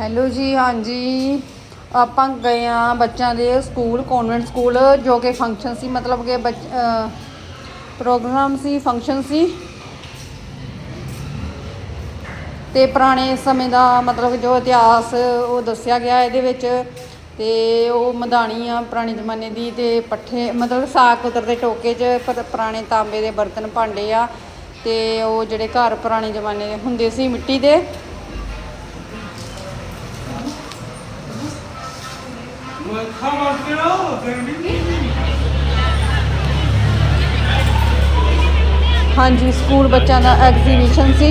Hello ਜੀ, ਹਾਂਜੀ। ਆਪਾਂ ਗਏ ਆ ਬੱਚਿਆਂ ਦੇ ਸਕੂਲ ਕਨਵੈਂਟ ਸਕੂਲ, ਜੋ ਕਿ ਫੰਕਸ਼ਨ ਸੀ, ਮਤਲਬ ਕਿ ਬੱਚ- ਪ੍ਰੋਗਰਾਮ ਸੀ ਫੰਕਸ਼ਨ ਸੀ। ਤੇ ਪੁਰਾਣੇ ਸਮੇਂ ਦਾ ਮਤਲਬ ਜੋ ਇਤਿਹਾਸ, ਉਹ ਦੱਸਿਆ ਗਿਆ ਇਹਦੇ ਵਿੱਚ। ਤੇ ਉਹ ਮਧਾਣੀ ਆ ਪੁਰਾਣੇ ਜ਼ਮਾਨੇ ਦੀ ਤੇ ਪੱਠੇ, ਮਤਲਬ ਸਾਗ ਕੁਤਰਦੇ ਟੋਕੇ 'ਚ ਪਰ- ਪੁਰਾਣੇ ਤਾਂਬੇ ਦੇ ਬਰਤਨ ਭਾਂਡੇ ਆ। ਤੇ ਉਹ ਜਿਹੜੇ ਘਰ ਪੁਰਾਣੇ ਜ਼ਮਾਨੇ ਦੇ ਹੁੰਦੇ ਸੀ ਮਿੱਟੀ ਦੇ। ਹਾਂਜੀ, ਸਕੂਲ ਬੱਚਿਆਂ ਦਾ ਐਗਜ਼ੀਬਿਸ਼ਨ ਸੀ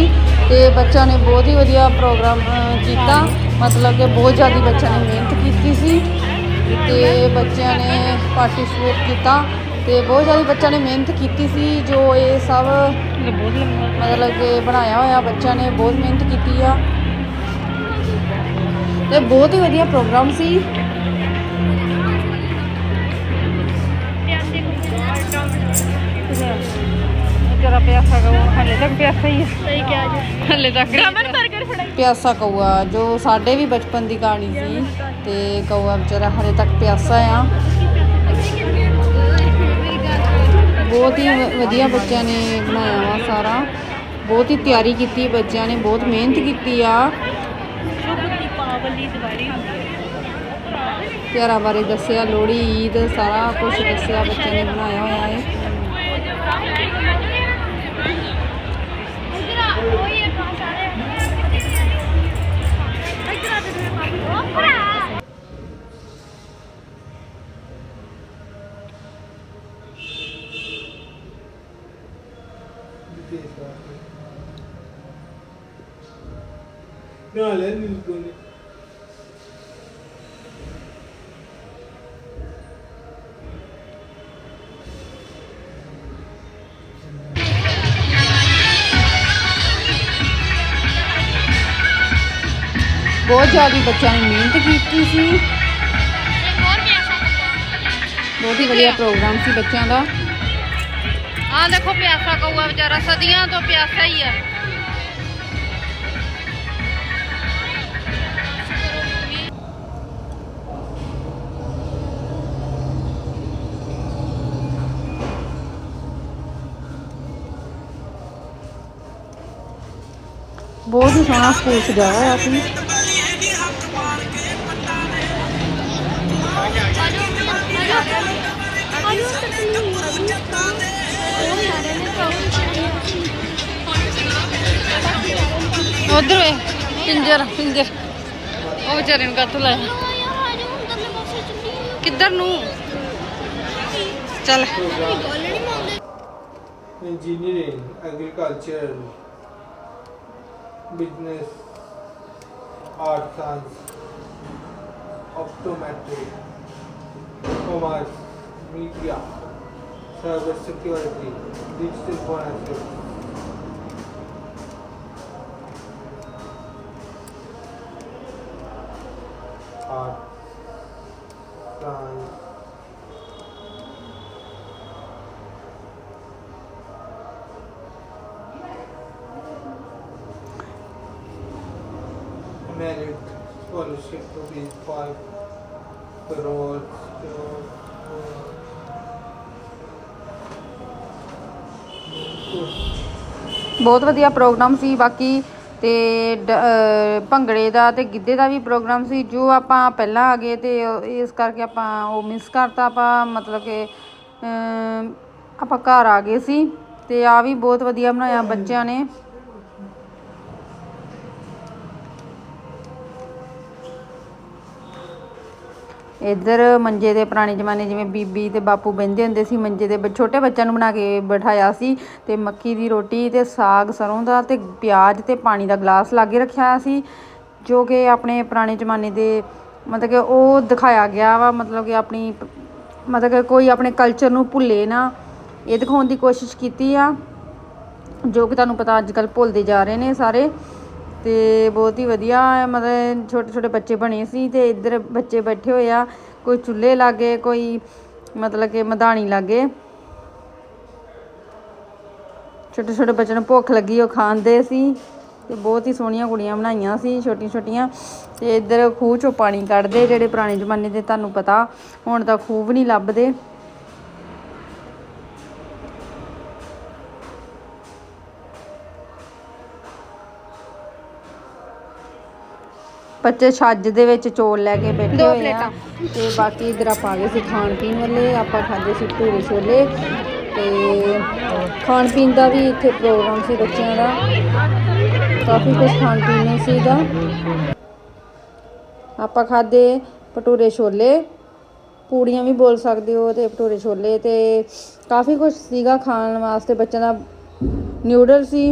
ਤੇ ਬੱਚਿਆਂ ਨੇ ਬਹੁਤ ਹੀ ਵਧੀਆ ਪ੍ਰੋਗਰਾਮ ਕੀਤਾ। ਮਤਲਬ ਕਿ ਬਹੁਤ ਜ਼ਿਆਦਾ ਬੱਚਿਆਂ ਨੇ ਮਿਹਨਤ ਕੀਤੀ ਸੀ ਤੇ ਬੱਚਿਆਂ ਨੇ ਪਾਰਟਿਸਿਪੇਟ ਕੀਤਾ ਤੇ ਬਹੁਤ ਜ਼ਿਆਦਾ ਬੱਚਿਆਂ ਨੇ ਮਿਹਨਤ ਕੀਤੀ ਸੀ, ਜੋ ਇਹ ਸਭ ਮਤਲਬ ਕਿ ਬਣਾਇਆ ਹੋਇਆ ਬੱਚਿਆਂ ਨੇ ਬਹੁਤ ਮਿਹਨਤ ਕੀਤੀ ਆ। ਤੇ ਬਹੁਤ ਹੀ ਵਧੀਆ ਪ੍ਰੋਗਰਾਮ ਸੀ। ਤੇਰਾ ਪਿਆਸਾ ਕੋ ਹਲੇ ਤੱਕ ਪਿਆਸਾ ਹੀ ਹੈ ਸਹੀ ਕਿਹਾ ਜੀ ਹਲੇ ਤੱਕ ਰਮਨ 버ਗਰ ਫੜਾਈ ਪਿਆਸਾ ਕਊਆ, ਜੋ ਸਾਡੇ ਵੀ ਬਚਪਨ ਦੀ ਕਹਾਣੀ ਸੀ ਤੇ ਕਊਆ ਵਿਚਾਰਾ ਹਲੇ ਤੱਕ ਪਿਆਸਾ ਆ। ਬਹੁਤ ਹੀ ਵ- ਵਧੀਆ ਬੱਚਿਆਂ ਨੇ ਬਣਾਇਆ ਵਾ ਸਾਰਾ। ਬਹੁਤ ਹੀ ਤਿਆਰੀ ਕੀਤੀ ਬੱਚਿਆਂ ਨੇ, ਬਹੁਤ ਮਿਹਨਤ ਕੀਤੀ ਆ। ਸ਼ੁਭ ਦੀਪਾਵਲੀ ਦਿਵਾਲੀ ਹੁੰਦੀ ਹੈ ਤਿਉਹਾਰਾਂ ਬਾਰੇ ਦੱਸਿਆ, ਲੋਹੜੀ, ਈਦ, ਸਾਰਾ ਕੁਝ ਦੱਸਿਆ, ਬੱਚਿਆਂ ਨੇ ਬਣਾਇਆ ਹੋਇਆ ਹੈ। ਨਾ ਲੈ ਨੀ ਕੋਨੇ ਬਹੁਤ ਜ਼ਿਆਦਾ ਬੱਚਿਆਂ ਨੇ ਮਿਹਨਤ ਕੀਤੀ ਸੀ। ਬਹੁਤ ਹੀ ਵਧੀਆ ਪ੍ਰੋਗਰਾਮ ਸੀ ਬੱਚਿਆਂ ਦਾ। ਆ ਦੇਖੋ ਪਿਆਸਾ ਕਊਆ ਵਿਚਾਰਾ ਸਦੀਆਂ ਤੋਂ ਪਿਆਸਾ ਹੀ ਆ। ਬਹੁਤ ਹੀ ਸੋਹਣਾ ਸਕੂਲ ਸਜਾਇਆ ਹੋਇਆ ਸੀ। ਉਧਰ ਵੇ, ਪਿੰਜਰ ਪਿੰਜਰ। ਉਹ ਵਿਚਾਰੇ ਨੂੰ ਕੱਥ ਲਾਇਆ? ਕਿੱਧਰ ਨੂੰ? ਚੱਲ। Engineering agriculture business art science optometry commerce media cyber security digital forensics art science. Merit scholarship to be five crores ਬਹੁਤ ਵਧੀਆ ਪ੍ਰੋਗਰਾਮ ਸੀ ਬਾਕੀ ਤੇ ਡ- ਅਹ ਭੰਗੜੇ ਦਾ ਤੇ ਗਿੱਧੇ ਦਾ ਵੀ ਪ੍ਰੋਗਰਾਮ ਸੀ ਜੋ ਆਪਾਂ ਪਹਿਲਾਂ ਆ ਗਏ ਤੇ ਉਹ- ਇਸ ਕਰਕੇ ਆਪਾਂ ਉਹ ਮਿਸ ਕਰਤਾ ਆਪਾਂ ਮਤਲਬ ਕਿ ਅਮ, ਆਪਾਂ ਘਰ ਆ ਗਏ ਸੀ ਤੇ ਆ ਵੀ ਬਹੁਤ ਵਧੀਆ ਬਣਾਇਆ ਬੱਚਿਆਂ ਨੇ। ਇੱਧਰ ਮੰਜੇ ਦੇ ਪੁਰਾਣੇ ਜ਼ਮਾਨੇ ਜਿਵੇਂ ਬੀਬੀ ਤੇ ਬਾਪੂ ਬਹਿੰਦੇ ਹੁੰਦੇ ਸੀ, ਮੰਜੇ ਦੇ ਛੋਟੇ ਬੱਚਿਆਂ ਨੂੰ ਬਣਾ ਕੇ ਬਿਠਾਇਆ ਸੀ ਤੇ ਮੱਕੀ ਦੀ ਰੋਟੀ ਤੇ ਸਾਗ ਸਰੋਂ ਦਾ ਤੇ ਪਿਆਜ਼ ਤੇ ਪਾਣੀ ਦਾ ਗਲਾਸ ਲਾਗੇ ਰੱਖਿਆ ਸੀ, ਜੋ ਕਿ ਆਪਣੇ ਪੁਰਾਣੇ ਜ਼ਮਾਨੇ ਦੇ ਮਤਲਬ ਕਿ ਉਹ ਦਿਖਾਇਆ ਗਿਆ ਵਾ, ਮਤਲਬ ਕਿ ਆਪਣੀ ਮਤਲਬ ਕਿ ਕੋਈ ਆਪਣੇ ਕਲਚਰ ਨੂੰ ਭੁੱਲੇ ਨਾ। ਇਹ ਦਿਖਾਉਣ ਦੀ ਕੋਸ਼ਿਸ਼ ਕੀਤੀ ਆ, ਜੋ ਕਿ ਤੁਹਾਨੂੰ ਪਤਾ ਅੱਜ ਕੱਲ੍ਹ ਭੁੱਲਦੇ ਜਾ ਰਹੇ ਨੇ ਸਾਰੇ। ਤੇ ਬਹੁਤ ਹੀ ਵਧੀਆ ਮਤਲਬ ਛੋਟੇ ਛੋਟੇ ਬੱਚੇ ਬਣੇ ਸੀ ਤੇ ਇੱਧਰ ਬੱਚੇ ਬੈਠੇ ਹੋਏ ਆ, ਕੋਈ ਚੁੱਲ੍ਹੇ ਲਾਗੇ, ਕੋਈ ਮਤਲਬ ਕਿ ਮਧਾਣੀ ਲਾਗੇ। ਛੋਟੇ ਛੋਟੇ ਬੱਚਿਆਂ ਨੂੰ ਭੁੱਖ ਲੱਗੀ, ਉਹ ਖਾਂਦੇ ਸੀ ਤੇ ਬਹੁਤ ਹੀ ਸੋਹਣੀਆਂ ਕੁੜੀਆਂ ਬਣਾਈਆਂ ਸੀ, ਛੋਟੀਆਂ ਛੋਟੀਆਂ। ਤੇ ਇੱਧਰ ਖੂਹ ਚੋਂ ਪਾਣੀ ਕੱਢਦੇ, ਜਿਹੜੇ ਪੁਰਾਣੇ ਜ਼ਮਾਨੇ ਦੇ ਤੁਹਾਨੂੰ ਪਤਾ, ਹੁਣ ਤਾਂ ਖੂਹ ਵੀ ਨਹੀਂ ਲੱਭਦੇ। ਬੱਚੇ ਛੱਜ ਦੇ ਵਿੱਚ ਚੌਲ ਲੈ ਕੇ ਬੈਠੇ ਦੋ ਹੋਏ ਆ ਤੇ ਬਾਕੀ ਇਧਰ ਆਪਾਂ ਆ ਗਏ ਸੀ ਖਾਣ ਪੀਣ ਵਾਲੇ ਆਪਾਂ ਖਾਂਦੇ ਸੀ ਭਟੂਰੇ ਛੋਲੇ ਤੇ ਖਾਣ ਪੀਣ ਦਾ ਵੀ ਇੱਥੇ ਪ੍ਰੋਗਰਾਮ ਸੀ ਬੱਚਿਆਂ ਦਾ। ਕਾਫੀ ਕੁਝ ਖਾਣ ਪੀਣ ਨੂੰ ਸੀਗਾ। ਆਪਾਂ ਖਾਦੇ ਭਟੂਰੇ ਛੋਲੇ। ਪੂੜੀਆਂ ਵੀ ਬੋਲ ਸਕਦੇ ਹੋ ਤੇ ਭਟੂਰੇ ਛੋਲੇ ਤੇ ਕਾਫੀ ਕੁਝ ਸੀਗਾ ਖਾਣ ਵਾਸਤੇ। ਬੱਚਿਆਂ ਦਾ ਨਿਊਡਲ ਸੀ।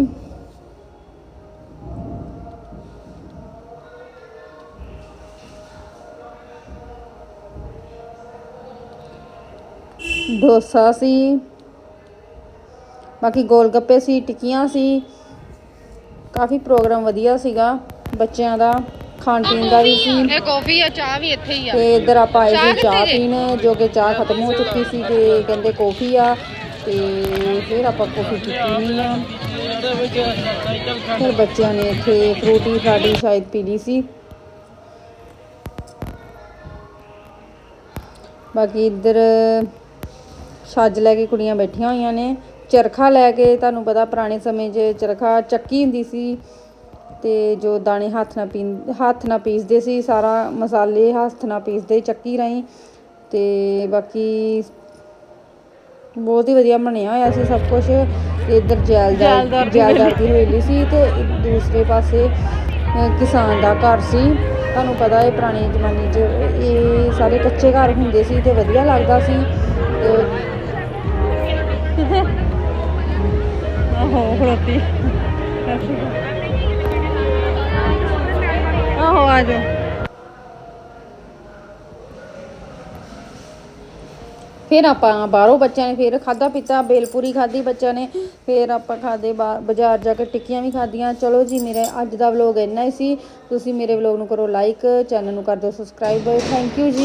ਡੋਸਾ ਸੀ। ਬਾਕੀ ਗੋਲ ਗੱਪੇ ਸੀ ਟਿੱਕੀਆਂ ਸੀ। ਕਾਫੀ ਪ੍ਰੋਗਰਾਮ ਵਧੀਆ ਸੀਗਾ ਬੱਚਿਆਂ ਦਾ ਖਾਣ ਪੀਣ ਦਾ ਵੀ ਸੀ। ਇਹ ਕਾਫੀ ਆ ਚਾਹ ਵੀ ਇੱਥੇ ਹੀ ਆ। ਤੇ ਇੱਧਰ ਆਪਾਂ ਆਏ ਸੀ ਚਾਹ? ਪੀਣ ਜੋ ਕਿ ਚਾਹ ਖਤਮ ਹੋ ਚੁੱਕੀ ਸੀ ਤੇ ਕਹਿੰਦੇ ਕੌਫੀ ਆ। ਤੇ ਫਿਰ ਆਪਾਂ ਕੌਫੀ ਪੀਤੀ ਨਹੀਂ ਆ। ਫਿਰ ਬੱਚਿਆਂ ਨੇ ਇੱਥੇ ਫਰੂਟੀ ਫਰਾਟੀ ਸ਼ਾਇਦ ਪੀ ਲਈ ਸੀ। ਬਾਕੀ ਇੱਧਰ ਛੱਜ ਲੈ ਕੇ ਕੁੜੀਆਂ ਬੈਠੀਆਂ ਹੋਈਆਂ ਨੇ। ਚਰਖਾ ਲੈ ਕੇ ਤੁਹਾਨੂੰ ਪਤਾ ਪੁਰਾਣੇ ਸਮੇਂ 'ਚ ਚਰਖਾ ਚੱਕੀ ਹੁੰਦੀ ਸੀ ਤੇ ਜੋ ਦਾਣੇ ਹੱਥ ਨਾਲ ਪੀਂ ਹੱਥ ਨਾਲ ਪੀਸਦੇ ਸੀ ਸਾਰਾ ਮਸਾਲੇ ਹੱਥ ਨਾਲ ਪੀਸਦੇ ਚੱਕੀ ਰਾਹੀਂ ਤੇ ਬਾਕੀ ਬਹੁਤ ਹੀ ਵਧੀਆ ਬਣਿਆ ਹੋਇਆ ਸੀ ਸਭ ਕੁਝ ਇੱਧਰ ਜੈਲਦਾਰ ਜੈਲਦਾਰ ਦੀ ਹਵੇਲੀ ਸੀ ਤੇ ਦੂਸਰੇ ਪਾਸੇ ਕਿਸਾਨ ਦਾ ਘਰ ਸੀ। ਤੁਹਾਨੂੰ ਪਤਾ ਹੈ ਪੁਰਾਣੇ ਜ਼ਮਾਨੇ 'ਚ ਇਹ ਸਾਰੇ ਕੱਚੇ ਘਰ ਹੁੰਦੇ ਸੀ ਤੇ ਵਧੀਆ ਲੱਗਦਾ ਸੀ। ਤੇ ਆਹੋ ਆਹੋ ਆ ਜਾ ਫਿਰ ਆਪਾਂ ਬਾਹਰੋਂ ਬੱਚਿਆਂ ਨੇ ਫਿਰ ਖਾਦਾ ਪੀਤਾ, ਬੇਲਪੂਰੀ ਖਾਦੀ ਬੱਚਿਆਂ ਨੇ, ਫਿਰ ਆਪਾਂ ਖਾਦੇ ਬਾਜ਼ਾਰ ਜਾ ਕੇ ਟਿੱਕੀਆਂ ਵੀ ਖਾਦੀਆਂ ਚਲੋ ਜੀ, ਮੇਰੇ ਅੱਜ ਦਾ ਵਲੋਗ ਇੰਨਾ ਹੀ ਸੀ। ਤੁਸੀਂ ਮੇਰੇ ਵਲੋਗ ਨੂੰ ਕਰੋ ਲਾਈਕ ਚੈਨਲ ਨੂੰ ਕਰ ਦਿਓ ਸਬਸਕ੍ਰਾਈਬ ਥੈਂਕ ਯੂ ਜੀ।